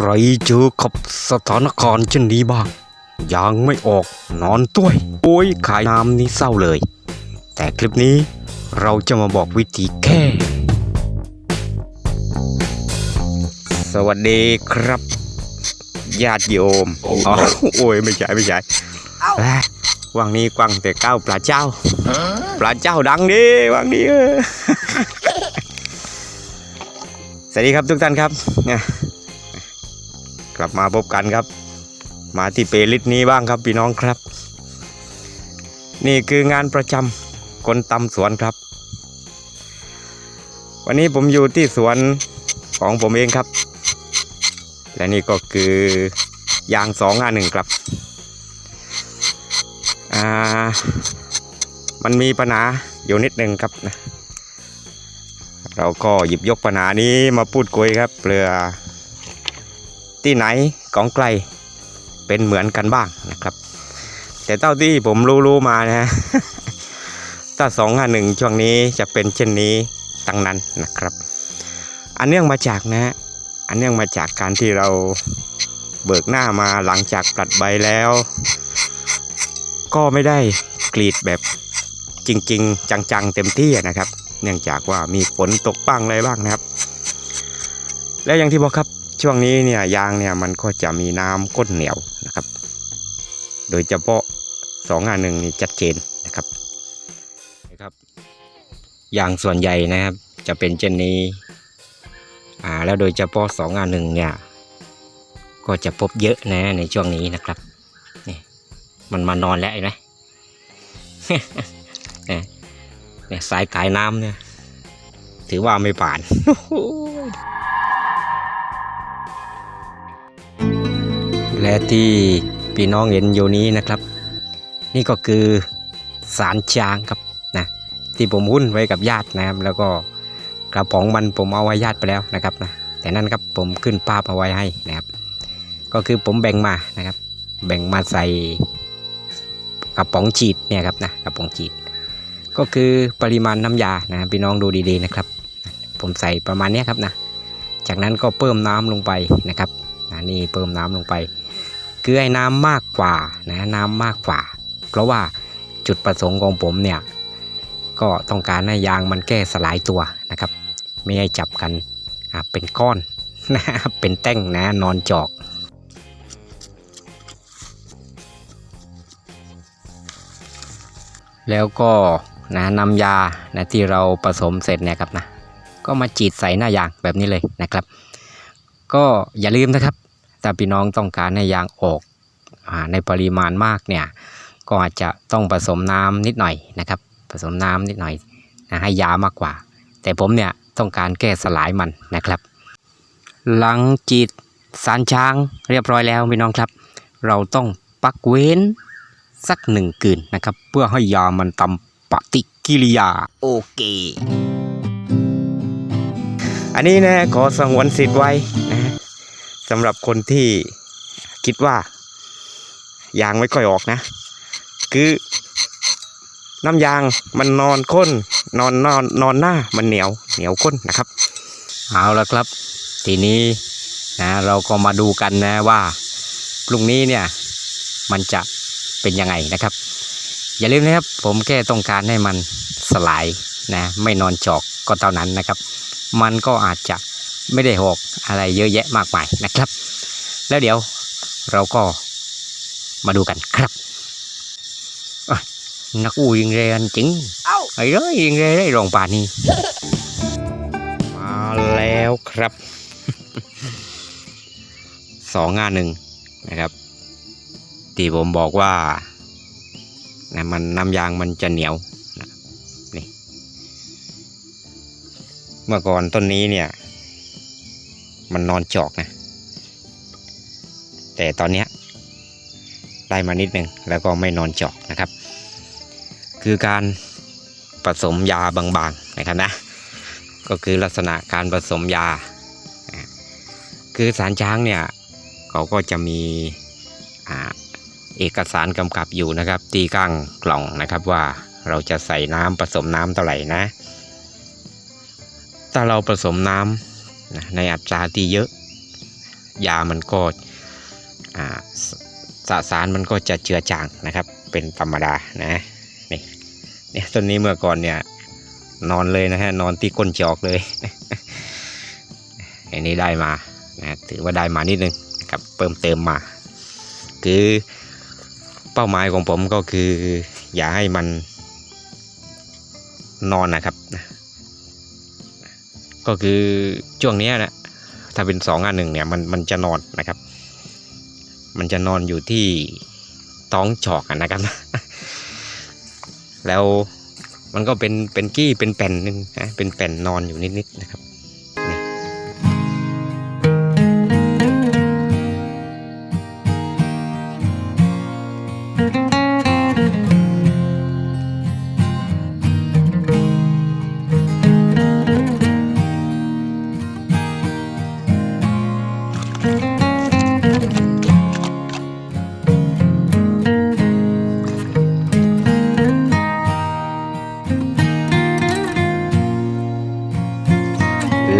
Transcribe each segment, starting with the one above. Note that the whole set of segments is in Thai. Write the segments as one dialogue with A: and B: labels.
A: ใครเจอกับสถานการณ์เช่นนี้บ้าง ยังไม่ออกนอนต้วย โอ้ยขายน้ำนี่เศร้าเลย แต่คลิปนี้เราจะมาบอกวิธีแค่สวัสดีครับ ญาติโยมอ๋อโอ้ยไม่ใช่ไม่ใช่เอ้ยวังนี้กวางแต่ก้าวปลาเจ้า ปลาเจ้าดังดิวังนี้เออสวัสดีครับทุกท่านครับเนี่ย กลับมาพบกันครับ มาที่เปลิตนี้บ้างครับพี่น้องครับ นี่คืองานประจำคนตำสวนครับ วันนี้ผมอยู่ที่สวนของผมเองครับ และนี่ก็คือยางสองห้าหนึ่งครับอ่ามันมีปัญหาอยู่นิดนึงครับนะเราก็หยิบยกปัญหานี้มาพูดคุยครับเพื่อ ที่ไหนของไกลเป็นเหมือนกันบ้างนะครับ แต่เท่าที่ผมรู้ๆมานะ ถ้าสองห้าหนึ่งช่วงนี้จะเป็นเช่นนี้ตั้งนั้นนะครับ อันเนื่องมาจากนะฮะอันเนื่องมาจากการที่เราเบิกหน้ามาหลังจากปลัดใบแล้ว ก็ไม่ได้กรีดแบบจริง ๆ จังๆ เต็มที่นะครับ เนื่องจากว่ามีฝนตกบ้างอะไรบ้างนะครับ แล้วอย่างที่บอกครับ ช่วงนี้เนี่ยยางเนี่ยมันก็จะมีน้ำก้นเหนียวนะครับ โดยเฉพาะสองอันหนึ่งนี่ชัดเจนนะครับนะครับ ยางส่วนใหญ่นะครับ จะเป็นเช่นนี้อ่าแล้วโดยเฉพาะสองอันหนึ่งเนี่ยก็จะพบเยอะนะในช่วงนี้นะครับนี่มันมานอนแล้วเห็นไหมเนี่ยเนี่ยสายกายน้ำเนี่ยถือว่าไม่ผ่าน และที่พี่น้องเห็นอยู่นี้นะครับ นี่ก็คือสารจางครับนะที่ผมหุ้นไว้กับญาตินะครับ แล้วก็กระป๋องมันผมเอาไว้ญาติไปแล้วนะครับนะแต่นั่นครับผมขึ้นภาพเอาไว้ให้นะครับ ก็คือผมแบ่งมานะครับ แบ่งมาใส่กระป๋องฉีดเนี่ยครับนะกระป๋องฉีด ก็คือปริมาณน้ำยานะพี่น้องดูดีๆนะครับ ผมใส่ประมาณนี้ครับนะจากนั้นก็เพิ่มน้ำลงไปนะครับนะนี่เพิ่มน้ำลงไป คือให้น้ำมากกว่านะน้ำมากกว่า เพราะว่าจุดประสงค์ของผมเนี่ยก็ต้องการให้ยางมันแก้สลายตัวนะครับ ไม่ให้จับกันเป็นก้อนนะเป็นแต้งนะนอนจอกแล้วก็นะนำยานะที่เราผสมเสร็จเนี่ยครับนะก็มาจีดใส่หน้ายางแบบนี้เลยนะครับ ก็อย่าลืมนะครับ ถ้าพี่น้องต้องการให้ยางออกอาในปริมาณมากเนี่ยก็อาจจะต้องผสมน้ำนิดหน่อยนะครับ ผสมน้ำนิดหน่อยนะให้ยามากกว่า แต่ผมเนี่ยต้องการแก้สลายมันนะครับ หลังจีดสารช้างเรียบร้อยแล้วพี่น้องครับ เราต้องปักเว้นสักหนึ่งคืนนะครับ เพื่อให้ยามันทำปฏิกิริยาโอเค อันนี้นะขอสงวนสิทธิ์ไว้นะ สำหรับคนที่คิดว่ายางไม่ค่อยออกนะ คือน้ำยางมันนอนข้นนอนนอนนอนหน้ามันเหนียวเหนียวข้นนะครับ เอาละครับ ทีนี้นะเราก็มาดูกันนะว่าพรุ่งนี้เนี่ยมันจะเป็นยังไงนะครับ อย่าลืมนะครับผมแค่ต้องการให้มันสลายนะไม่นอนจอกก็เท่านั้นนะครับ มันก็อาจจะ ไม่ได้หอกอะไรเยอะแยะมากมายนะครับ แล้วเดี๋ยวเราก็มาดูกันครับอะนักอูยิงเรียนจริง
B: เอ้า
A: ไอ้เร้ยยิงเรียนได้รองป่านนี้มาแล้วครับสองงานหนึ่งนะครับที่ผมบอกว่านะมันน้ำยางมันจะเหนียวนะนี่เมื่อก่อนต้นนี้เนี่ย มันนอนจอกนะ แต่ตอนเนี้ยได้มานิดนึงแล้วก็ไม่นอนจอกนะครับ คือการผสมยาบางๆนะครับนะ ก็คือลักษณะการผสมยา คือสารช้างเนี่ยเขาก็จะมีเอกสารกำกับอยู่นะครับตีก้างกล่องนะครับว่าเราจะใส่น้ำผสมน้ำเท่าไหร่นะ ถ้าเราผสมน้ำ นะในอัตราที่เยอะยามันก็สสารมันก็จะเจือจางนะครับ เป็นธรรมดานะนี่เนี่ยต้นนี้เมื่อก่อนเนี่ยนอนเลยนะฮะนอนที่ก้นจอกเลยอันนี้ได้มานะถือว่าได้มานิดนึงนครับเพิ่มเติมมา คือเป้าหมายของผมก็คือ อย่าให้มันนอนนะครับ ก็คือช่วงนี้นะถ้าเป็นสองอันหนึ่งเนี่ยมันมันจะนอนนะครับ มันจะนอนอยู่ที่ท้องฉอกนะครับ แล้วมันก็เป็นเป็นกี้เป็นแผ่นนึงนะเป็นแผ่นนอนอยู่นิดๆนะครับ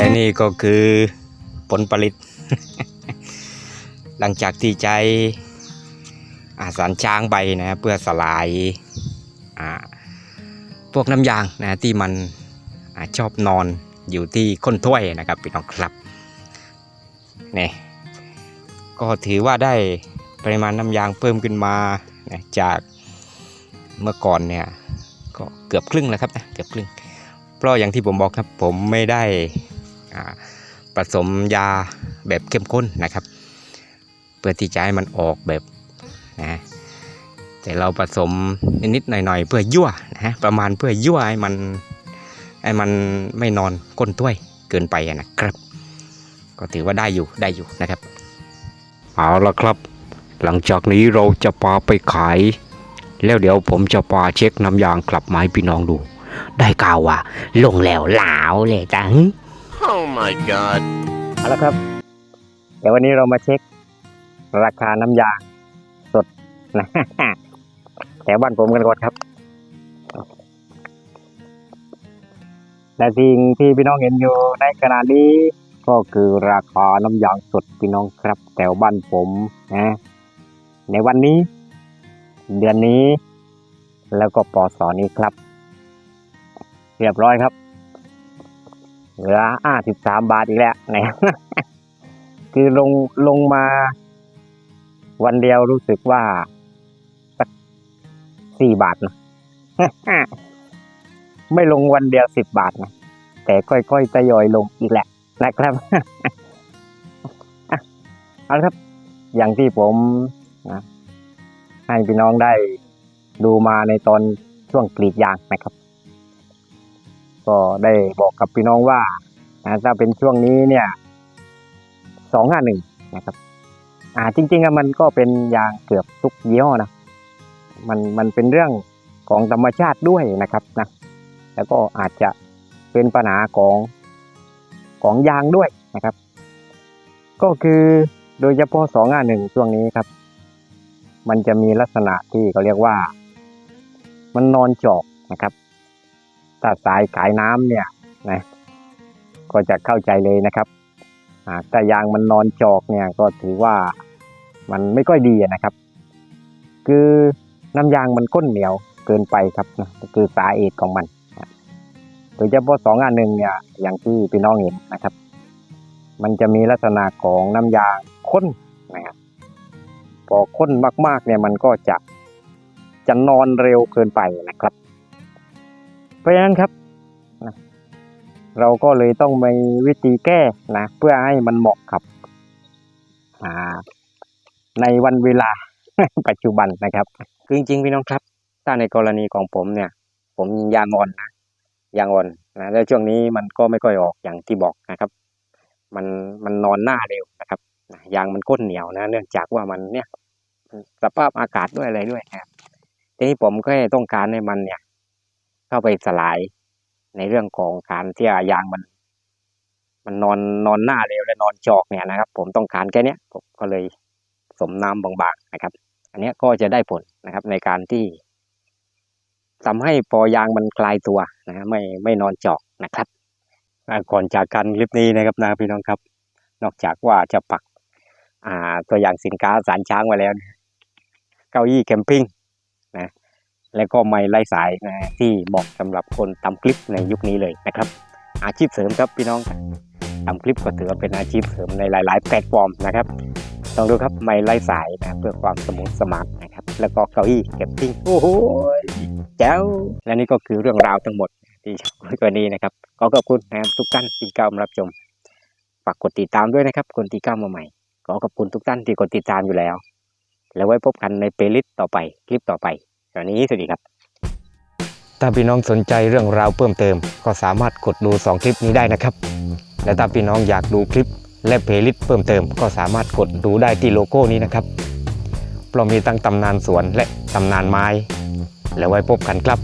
A: และนี่ก็คือผลผลิต หลังจากที่ใจอาสารช้างใบนะเพื่อสลายพวกน้ำยางนะที่มันอชอบนอนอยู่ที่ก้นถ้วยนะครับพี่น้องครับนี่ก็ถือว่าได้ปริมาณน้ำยางเพิ่มขึ้นมานะจากเมื่อก่อนเนี่ยก็เกือบครึ่งแล้วครับนะเกือบครึ่งเพราะอย่างที่ผมบอกครับผมไม่ได้ ผสมยาแบบเข้มข้นนะครับ เพื่อที่จะให้มันออกแบบนะแต่เราผสมนิดๆหน่อยๆ เพื่อยั่วนะประมาณเพื่อยั่วให้มันให้มันไม่นอนก้นถ้วยเกินไปนะครับ ก็ถือว่าได้อยู่ได้อยู่นะครับ เอาละครับ หลังจากนี้เราจะปาไปขาย แล้วเดี๋ยวผมจะปาเช็คน้ำยางกลับมาให้พี่น้องดู ได้กล่าวว่าลงแล้วหลาวเลยจัง
B: Oh my god.
A: เอาละครับ เดี๋ยววันนี้เรามาเช็ค ราคาน้ำยางสดนะแถวบ้านผมกันก่อนครับ และสิ่งที่พี่น้องเห็นอยู่ในขณะนี้ ก็คือราคาน้ำยางสดพี่น้องครับแถวบ้านผมนะในวันนี้ เดือนนี้ แล้วก็ปอสอนี้ครับ เรียบร้อยครับ เหลือห้าสิบสามบาทอีกแล้วนะคือลงลงมา วันเดียวรู้สึกว่าสักสี่บาทนะไม่ลงวันเดียวสิบบาทนะแต่ค่อยๆทยอยลงอีกแหละนะครับเอาละครับ อย่างที่ผมนะให้พี่น้องได้ดูมาในตอนช่วงกรีดยางนะครับ ก็ได้บอกกับพี่น้องว่านะถ้าเป็นช่วงนี้เนี่ยสองห้าหนึ่งนะครับ อ่าจริงๆอะมันก็เป็นยางเกือบทุกยี่ห้อนะมันมันเป็นเรื่องของธรรมชาติด้วยนะครับนะแล้วก็อาจจะเป็นปัญหาของของยางด้วยนะครับ ก็คือโดยเฉพาะสองห้าหนึ่งช่วงนี้ครับ มันจะมีลักษณะที่เขาเรียกว่า มันนอนจอกนะครับ ถ้าสายขายน้ำเนี่ยนะก็จะเข้าใจเลยนะครับหากแต่ยางมันนอนจอกเนี่ยก็ถือว่ามันไม่ค่อยดีนะครับ คือน้ำยางมันก้นเหนียวเกินไปครับนะคือสาเหตุของมันโดยเฉพาะสองอันหนึ่งเนี่ยอย่างที่พี่น้องเห็นนะครับ มันจะมีลักษณะของน้ำยางข้นนะครับพอข้นมากๆเนี่ยมันก็จะจะนอนเร็วเกินไปนะครับ เพราะฉะนั้นครับนะเราก็เลยต้องมีวิธีแก้นะเพื่อให้มันเหมาะกับในวันเวลาปัจจุบันนะครับ คือจริงๆพี่น้องครับ ถ้าในกรณีของผมเนี่ย ผมยางอ่อนนะยางอ่อนนะแล้วช่วงนี้มันก็ไม่ค่อยออกอย่างที่บอกนะครับ มันมันนอนหน้าเร็วนะครับยางมันก้นเหนียวนะ เนื่องจากว่ามันเนี่ยสภาพอากาศด้วยอะไรด้วยนะครับทีนี้ผมก็ต้องการให้มันเนี่ย เข้าไปสลายในเรื่องของการที่ยางมัน มันนอนนอนหน้าเร็วและนอนจอกเนี่ยนะครับ ผมต้องการแค่นี้ผมก็เลยสมน้ำบางๆนะครับ อันนี้ก็จะได้ผลนะครับในการที่ทำให้ปอยางมันคลายตัวนะฮะไม่ไม่นอนจอกนะครับก่อนจากกันคลิปนี้นะครับนะพี่น้องครับ นอกจากว่าจะปักตัวอย่างสินค้าสารช้างไว้แล้ว เก้าอี้แคมปิ้ง แล้วก็ไม้ไล่สายนะที่เหมาะสำหรับคนทำคลิปในยุคนี้เลยนะครับ อาชีพเสริมครับพี่น้องทำคลิปก็ถือว่าเป็นอาชีพเสริมในหลาย ๆ แพลตฟอร์มนะครับลองดูครับไม้ไล่สายนะเพื่อความสมูทสมาร์ทนะครับ แล้วก็เก้าอี้แคมปิ้งโอ้โหแจ๋วและนี่ก็คือเรื่องราวทั้งหมดที่คุยกันนี้นะครับขอขอบคุณนะครับทุกท่านที่เข้ามารับชมฝากกดติดตามด้วยนะครับ คนที่เข้ามาใหม่ขอขอบคุณทุกท่านที่กดติดตามอยู่แล้ว แล้วไว้พบกันในเพลย์ลิสต์ต่อไปคลิปต่อไป วันนี้สวัสดีครับ ถ้าพี่น้องสนใจเรื่องราวเพิ่มเติม ก็สามารถกดดู 2 คลิปนี้ได้นะครับ และถ้าพี่น้องอยากดูคลิปและเพลย์ลิสต์เพิ่มเติม ก็สามารถกดดูได้ที่โลโก้นี้นะครับเพราะมีตั้งตำนานสวนและตำนานไม้ แล้วไว้พบกันครับ